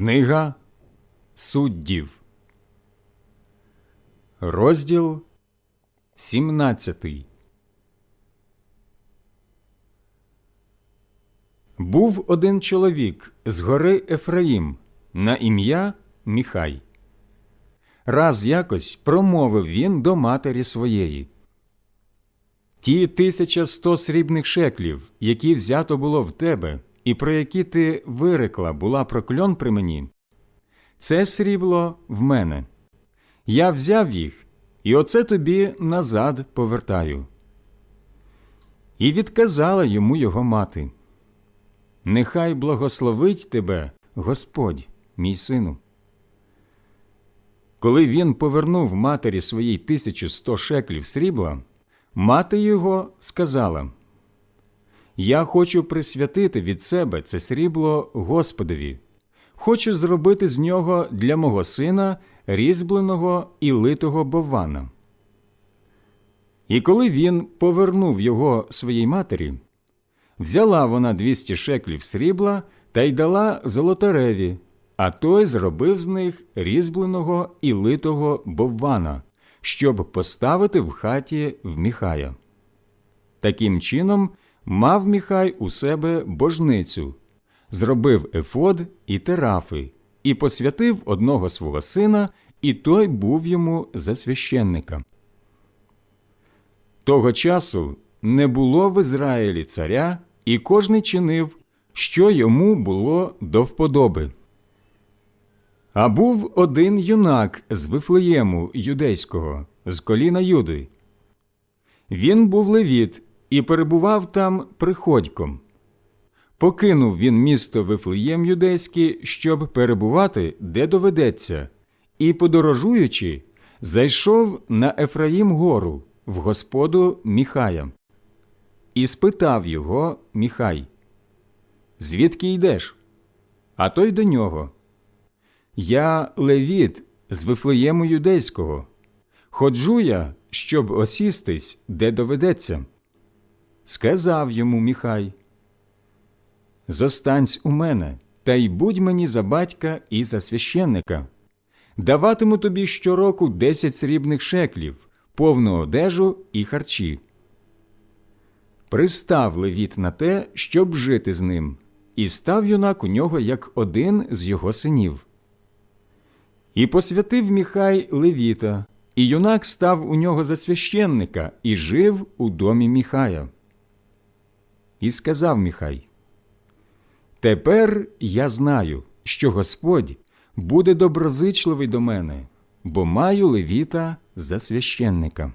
Книга суддів, розділ 17 Був один чоловік з гори Ефраїм на ім'я Міхай. Раз якось промовив він до матері своєї. Ті тисяча сто срібних шеклів, які взято було в тебе, і про які ти вирекла була прокльон при мені, це срібло в мене. Я взяв їх, і оце тобі назад повертаю. І відказала йому його мати. Нехай благословить тебе Господь, мій сину. Коли він повернув матері своїй тисячу сто шеклів срібла, мати його сказала Я хочу присвятити від себе це срібло Господові. Хочу зробити з нього для мого сина різьбленого і литого бована. І коли він повернув його своїй матері, взяла вона двісті шеклів срібла та й дала золотареві, а той зробив з них різьбленого і литого боввана, щоб поставити в хаті в Міхая. Таким чином мав Міхай у себе божницю, зробив ефод і терафи, і посвятив одного свого сина, і той був йому за священника. Того часу не було в Ізраїлі царя, і кожний чинив, що йому було до вподоби. А був один юнак з Вифлеєму юдейського, з коліна Юди. Він був левіт і перебував там приходьком. Покинув він місто Вифлеєм юдейське, щоб перебувати, де доведеться, і, подорожуючи, зайшов на Ефраїм гору в господу Міхая. І спитав його Міхай, звідки йдеш? А той до нього. Я левіт з Вифлеєму юдейського. Ходжу я, щоб осістись, де доведеться. Сказав йому Міхай. Зостанься у мене, та й будь мені за батька і за священника. Даватиму тобі щороку десять срібних шеклів, повну одежу і харчі. Пристав левіт на те, щоб жити з ним, і став юнак у нього як один з його синів. І посвятив Міхай левіта, і юнак став у нього за священника і жив у домі Міхая. І сказав Міхай: Тепер я знаю, що Господь буде доброзичливий до мене, бо маю левіта за священника.